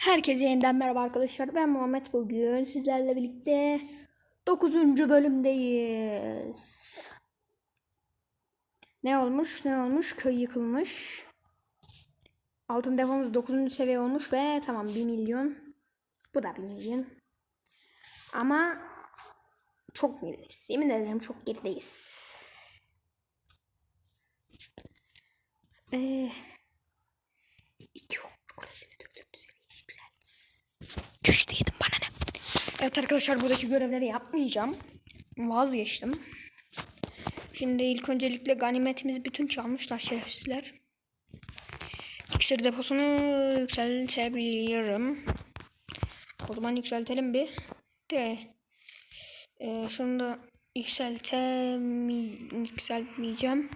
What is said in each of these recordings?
Herkese yeniden merhaba arkadaşlar. Ben Muhammed bugün sizlerle birlikte 9. bölümdeyiz. Ne olmuş? Ne olmuş? Köy yıkılmış. Altın depomuz 9. seviye olmuş ve tamam 1 milyon. Bu da 1 milyon. Ama çok gerideyiz. Yemin ederim çok gerideyiz. Eee Düştü yedim bana ne? Evet arkadaşlar buradaki görevleri yapmayacağım. Vazgeçtim. Şimdi ilk öncelikle ganimetimizi bütün çalmışlar şerefsizler. İksir deposunu yükseltebilirim. O zaman yükseltelim bir. De. Ee, şunu da yükseltemi yükseltmeyeceğim.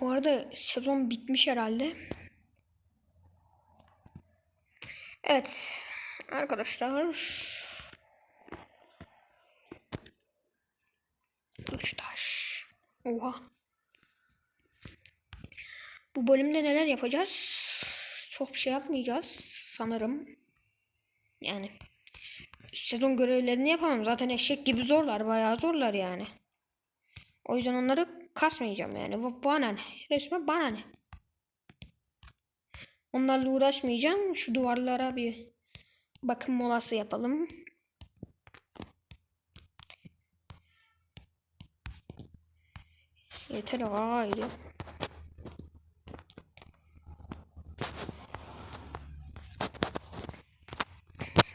Bu arada sezon bitmiş herhalde. Evet. Arkadaşlar. Üç taş. Oha. Bu bölümde neler yapacağız? Çok bir şey yapmayacağız sanırım. Yani sezon görevlerini yapamam. Zaten eşek gibi zorlar. Bayağı zorlar yani. O yüzden onları kasmayacağım yani. Bu bana ne? Resmen bana ne? Onlarla uğraşmayacağım. Şu duvarlara bir bakım molası yapalım. Yeter haydi.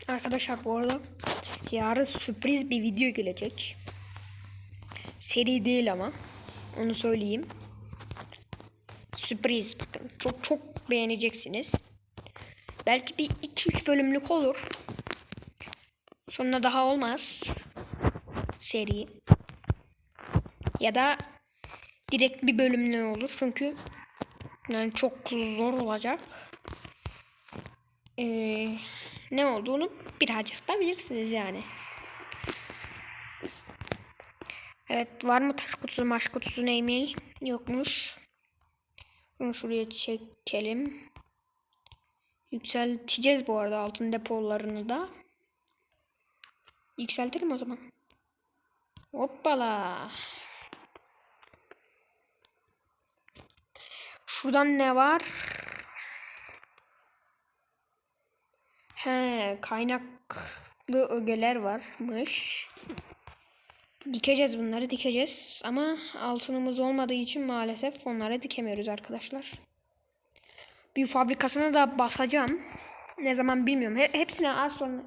Arkadaşlar bu arada yarın sürpriz bir video gelecek. Seri değil ama. Onu söyleyeyim. Sürpriz bakın. Çok çok beğeneceksiniz. Belki bir 2-3 bölümlük olur. Sonra daha olmaz. Seri. Ya da direkt bir bölümlü olur. Çünkü yani çok zor olacak. Ee, ne olduğunu birazcık da bilirsiniz yani. Evet var mı taş kutusu maş kutusu neymeyi? Yokmuş. Bunu şuraya çekelim. Yükselteceğiz bu arada altın depolarını da. Yükseltelim o zaman. Hoppala. Şuradan ne var? He, kaynaklı ögeler varmış. Dikeceğiz bunları dikeceğiz ama altınımız olmadığı için maalesef onları dikemiyoruz arkadaşlar. Bir fabrikasını da basacağım. Ne zaman bilmiyorum. He, hepsini az sonra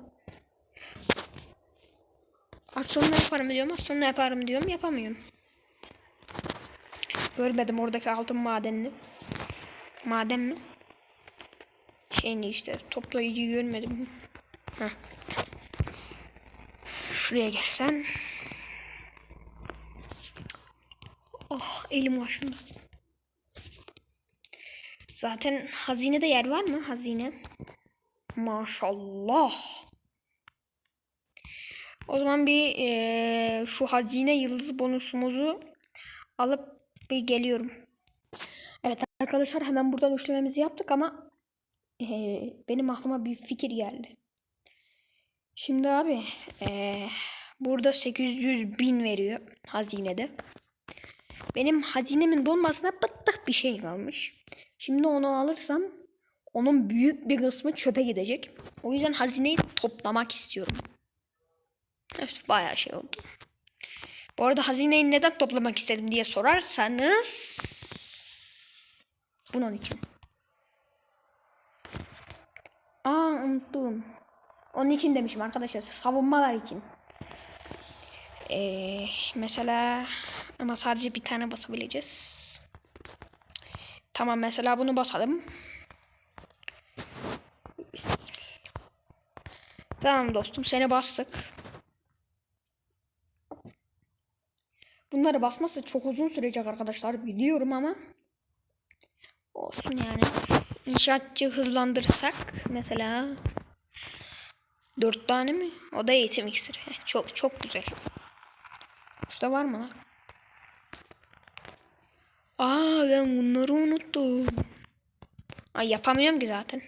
az sonra yaparım diyorum. Az sonra yaparım diyorum. Yapamıyorum. Görmedim oradaki altın madenini. Maden mi? Şeyini işte toplayıcıyı görmedim. Heh. Şuraya gelsen. Elim aşındı. Zaten hazinede yer var mı? Hazine. Maşallah. O zaman bir e, şu hazine yıldız bonusumuzu alıp bir geliyorum. Evet arkadaşlar hemen buradan üçlememizi yaptık ama e, benim aklıma bir fikir geldi. Şimdi abi e, burada 800 bin veriyor hazinede. Benim hazinemin dolmasına bıttık bir şey kalmış. Şimdi onu alırsam onun büyük bir kısmı çöpe gidecek. O yüzden hazineyi toplamak istiyorum. Evet bayağı şey oldu. Bu arada hazineyi neden toplamak istedim diye sorarsanız bunun için. Aa unuttum. Onun için demişim arkadaşlar. Savunmalar için. Ee, mesela ama sadece bir tane basabileceğiz. Tamam mesela bunu basalım. Tamam dostum seni bastık. Bunları basması çok uzun sürecek arkadaşlar biliyorum ama olsun yani. İnşaatçı hızlandırırsak mesela dört tane mi? O da eğitim iksiri. Çok çok güzel. Şurada var mı lan? Aa ben bunları unuttum. Ay yapamıyorum ki zaten.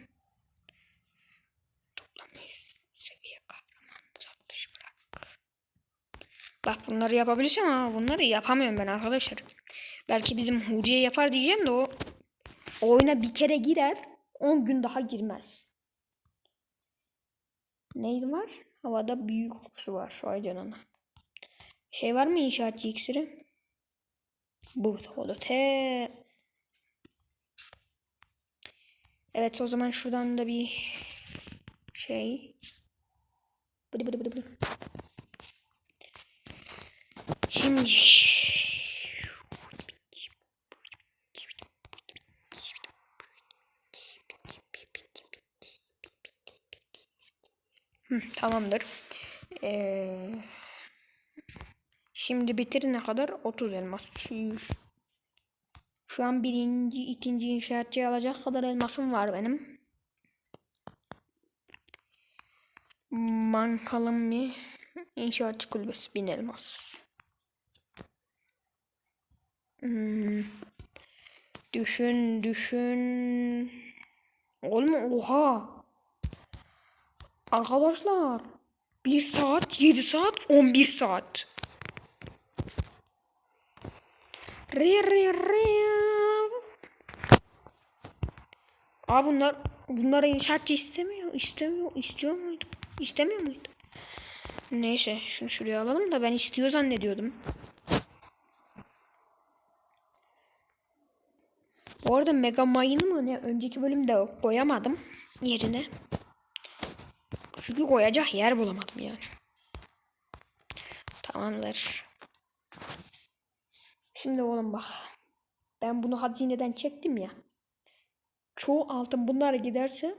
Bak bunları yapabilirsem ama bunları yapamıyorum ben arkadaşlar. Belki bizim Hudi'ye yapar diyeceğim de o oyuna bir kere girer 10 gün daha girmez. Neydi var? Havada büyük kokusu var. Vay canına. Şey var mı inşaatçı iksiri? Burada olur. Te. Evet o zaman şuradan da bir şey. Bıdı bıdı bıdı bıdı. Şimdi Hı, tamamdır. Ee, şimdi bitirene kadar 30 elmas. Şu, şu an birinci, ikinci inşaatçı alacak kadar elmasım var benim. Mankalım bir inşaatçı kulübesi bin elmas. Hmm. Düşün, düşün. Oğlum oha. Arkadaşlar 1 saat 7 saat 11 saat. Aa bunlar bunlara inşaatçı istemiyor. istemiyor. istiyor muydu? İstemiyor muydu? Neyse şunu şuraya alalım da ben istiyor zannediyordum. Bu arada Mega Mine'ı mı ne önceki bölümde koyamadım yerine. Çünkü koyacak yer bulamadım yani. Tamamdır. Şimdi oğlum bak. Ben bunu hazineden çektim ya. Çoğu altın bunlara giderse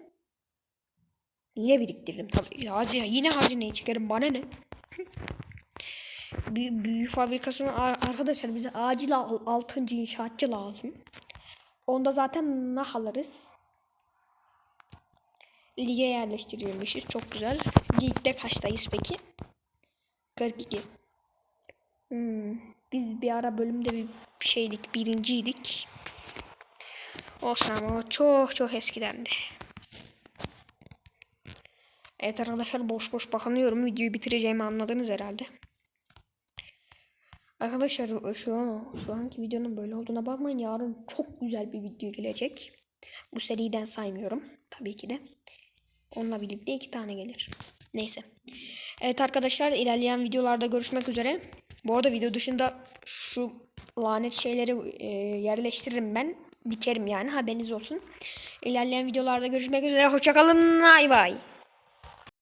yine biriktiririm tabii. Ya, hazine, yine hazineyi çekerim bana ne? büyü, büyü fabrikasına arkadaşlar bize acil altıncı inşaatçı lazım. Onda zaten nah alırız. Lige yerleştirilmişiz. Çok güzel. Ligde kaçtayız peki? 42. Hmm. Biz bir ara bölümde bir şeydik. Birinciydik. Olsun ama o çok çok eskidendi. Evet arkadaşlar boş boş bakınıyorum. Videoyu bitireceğimi anladınız herhalde. Arkadaşlar şu an şu anki videonun böyle olduğuna bakmayın. Yarın çok güzel bir video gelecek. Bu seriden saymıyorum tabii ki de. Onunla birlikte iki tane gelir. Neyse. Evet arkadaşlar ilerleyen videolarda görüşmek üzere. Bu arada video dışında şu lanet şeyleri e, yerleştiririm ben. Dikerim yani haberiniz olsun. İlerleyen videolarda görüşmek üzere. Hoşçakalın. Bay bay.